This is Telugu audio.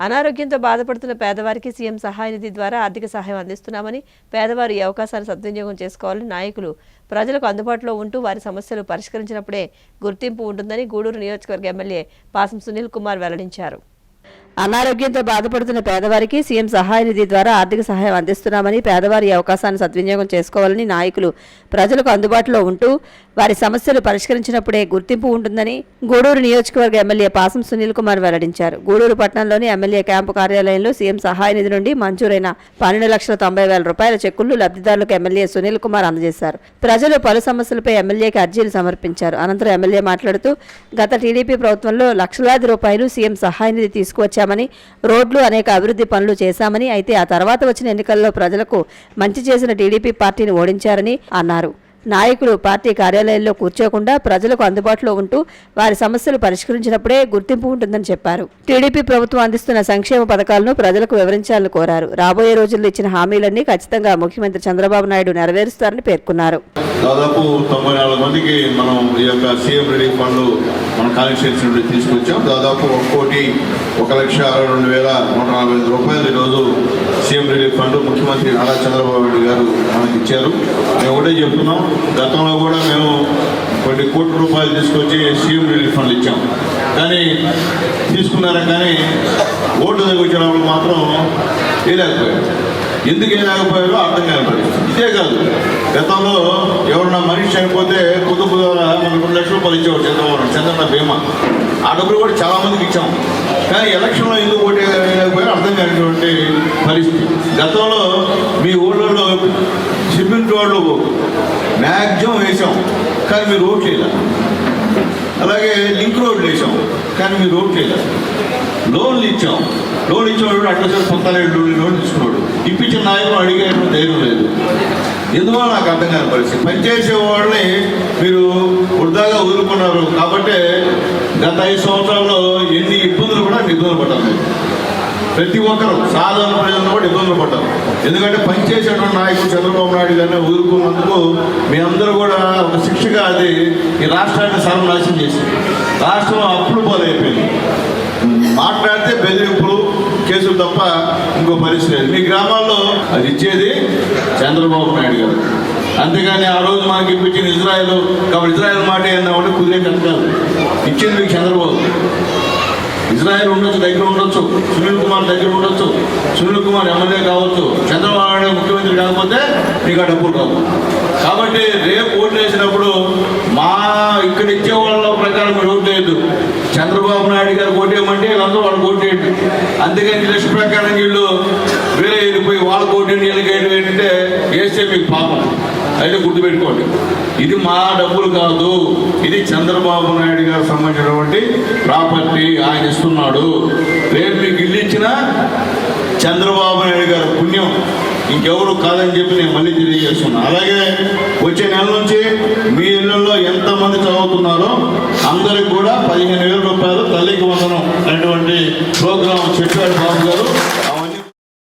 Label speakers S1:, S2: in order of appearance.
S1: అనారోగ్యంతో బాధపడుతున్న పేదవారికి సీఎం సహాయ నిధి ద్వారా ఆర్థిక సహాయం అందిస్తున్నామని పేదవారు ఈ అవకాశాన్ని సద్వినియోగం చేసుకోవాలని నాయకులు ప్రజలకు అందుబాటులో ఉంటూ వారి సమస్యలు పరిష్కరించినప్పుడే గుర్తింపు ఉంటుందని గూడూరు నియోజకవర్గ ఎమ్మెల్యే పాసం సునీల్ కుమార్ వెల్లడించారు. అనారోగ్యంతో బాధపడుతున్న పేదవారికి సీఎం సహాయ నిధి ద్వారా ఆర్థిక సహాయం అందిస్తున్నామని పేదవారి అవకాశాన్ని సద్వినియోగం చేసుకోవాలని నాయకులు ప్రజలకు అందుబాటులో ఉంటూ వారి సమస్యలు పరిష్కరించినప్పుడే గుర్తింపు ఉంటుందని గూడూరు నియోజకవర్గ ఎమ్మెల్యే పాసం సునీల్ కుమార్ వెల్లడించారు. గూడూరు పట్టణంలోని ఎమ్మెల్యే క్యాంపు కార్యాలయంలో సీఎం సహాయ నిధి నుండి మంజూరైన పన్నెండు లక్షల తొంభై వేల రూపాయల చెక్కులు లబ్ధిదారులకు ఎమ్మెల్యే సునీల్ కుమార్ అందజేశారు. ప్రజలు పలు సమస్యలపై ఎమ్మెల్యేకి అర్జీలు సమర్పించారు. అనంతరం ఎమ్మెల్యే మాట్లాడుతూ గత టీడీపీ ప్రభుత్వంలో లక్షలాది రూపాయలు సీఎం సహాయ నిధి తీసుకువచ్చామని రోడ్లు అనేక అభివృద్ధి పనులు చేశామని అయితే ఆ తర్వాత వచ్చిన ఎన్నికల్లో ప్రజలకు మంచి చేసిన టీడీపీ పార్టీని ఓడించారని అన్నారు. నాయకులు పార్టీ కార్యాలయాల్లో కూర్చోకుండా ప్రజలకు అందుబాటులో ఉంటూ వారి సమస్యలు పరిష్కరించినప్పుడే గుర్తింపు ఉంటుందని చెప్పారు. టీడీపీ ప్రభుత్వం అందిస్తున్న సంక్షేమ పథకాలను ప్రజలకు వివరించాలని కోరారు. రాబోయే రోజుల్లో ఇచ్చిన హామీలన్నీ ఖచ్చితంగా ముఖ్యమంత్రి చంద్రబాబు నాయుడు నెరవేరుస్తారని పేర్కొన్నారు.
S2: దాదాపు తొంభై నాలుగు మందికి మనం ఈ యొక్క సీఎం రిలీఫ్ ఫండ్ మన కాన్స్టిట్యూన్సీ నుండి తీసుకొచ్చాం. దాదాపు ఒక కోటి ఒక లక్ష అరవై రెండు వేల నూట నలభై ఐదు రూపాయలు ఈరోజు సీఎం రిలీఫ్ ఫండ్ ముఖ్యమంత్రి నారా చంద్రబాబు నాయుడు గారు మనకి ఇచ్చారు. మేము ఒకటే చెప్తున్నాం. గతంలో కూడా మేము కొన్ని కోట్ల రూపాయలు తీసుకొచ్చి సీఎం రిలీఫ్ ఫండ్ ఇచ్చాం. కానీ తీసుకున్నారా కానీ ఓటు దగ్గర వచ్చినప్పుడు మాత్రం వేయలేకపోయారు. ఎందుకు వేయలేకపోయారో అర్థం కాని ఇదే కాదు. గతంలో ఎవరన్నా మనిషి చనిపోతే పొద్దు ద్వారా మనకు రెండు లక్షల రూపాయలు ఇచ్చేవాడు చంద్రబాబు చంద్రన్న బీమా ఆ డబ్బులు కూడా చాలామందికి ఇచ్చాం. కానీ ఎలక్షన్లో ఎందుకు ఓటు వేయలేకపోయారో అర్థం కాదు పరిస్థితి గతంలో మీ ఊళ్ళో సిమెంట్ రోడ్లు మ్యాక్సిమం వేసాం కానీ మీరు ఓట్లు వేయలేదు అలాగే లింక్ రోడ్లు వేసాం కానీ మీరు రోడ్లు లోన్లు ఇచ్చాం. లోన్ ఇచ్చేవాడు అట్లా సార్ పొందాలేడు లోన్ తీసుకున్నాడు. ఇప్పించిన నాయకులు అడిగేటువంటి ధైర్యం లేదు. ఎందువల్ల నాకు అర్థం కాని పరిస్థితి? పనిచేసే వాళ్ళని మీరు వృధాగా వదులుకున్నారు. కాబట్టి గత ఐదు సంవత్సరాల్లో ఎన్ని ఇబ్బందులు కూడా ఇబ్బందులు పడ్డారు ప్రతి ఒక్కరు సాధారణ ప్రజలను కూడా ఇబ్బందులు పడ్డారు ఎందుకంటే పనిచేసేటువంటి నాయకుడు చంద్రబాబు నాయుడు గారిని వదులుకున్నందుకు మీ అందరూ కూడా ఒక శిక్షగా అది ఈ రాష్ట్రాన్ని సర్వనాశనం చేసింది. రాష్ట్రం అప్పులు పాలైపోయింది. మాట్లాడితే బెదిరింపులు కేసులు తప్ప ఇంకో పరిస్థితి లేదు. మీ గ్రామాల్లో అది ఇచ్చేది చంద్రబాబు నాయుడు గారు. అంతేగాని ఆ రోజు మనకి ఇప్పించిన ఇజ్రాయెల్ కాబట్టి ఇజ్రాయెల్ మాట ఏంటంటే కుదిరే కనుక ఇచ్చింది మీకు చంద్రబాబు. ఇజ్రాయెల్ ఉండొచ్చు దగ్గర ఉండొచ్చు సునీల్ కుమార్ దగ్గర ఉండొచ్చు సునీల్ కుమార్ ఎమ్మెల్యే కావచ్చు చంద్రబాబు నాయుడు ముఖ్యమంత్రి కాకపోతే నీకు ఆ డబ్బులు రావు. కాబట్టి రేపు ఓట్లు వేసినప్పుడు మా ఇక్కడ ఇచ్చే వాళ్ళ ప్రకారం మీరు ఓట్లు వేయద్దు. చంద్రబాబు నాయుడు గారు ఓటేయమంటే వీళ్ళందరూ వాళ్ళు ఓటేయండి అందుకని లిస్ట్ ప్రకారం వీళ్ళు వేరే వెళ్ళిపోయి వాళ్ళకి ఓటేయండి వీళ్ళకి ఏంటంటే వేస్తే మీకు పాపం. అయితే గుర్తుపెట్టుకోండి. ఇది మా డబ్బులు కాదు. ఇది చంద్రబాబు నాయుడు గారు సంబంధించినటువంటి ప్రాపర్టీ ఆయన ఇస్తున్నాడు. రేపు మీకు ఇల్లు చంద్రబాబు నాయుడు గారు పుణ్యం. ఇంకెవరు కాదని చెప్పి నేను మళ్ళీ తెలియజేస్తున్నా. అలాగే వచ్చే నెల నుంచి మీ ఇళ్ళలో ఎంతమంది చదువుతున్నారో అందరికి కూడా పదిహేను వేల రూపాయలు తల్లికి వందనం అనేటువంటి ప్రోగ్రాం చెప్పాడు బాబు గారు.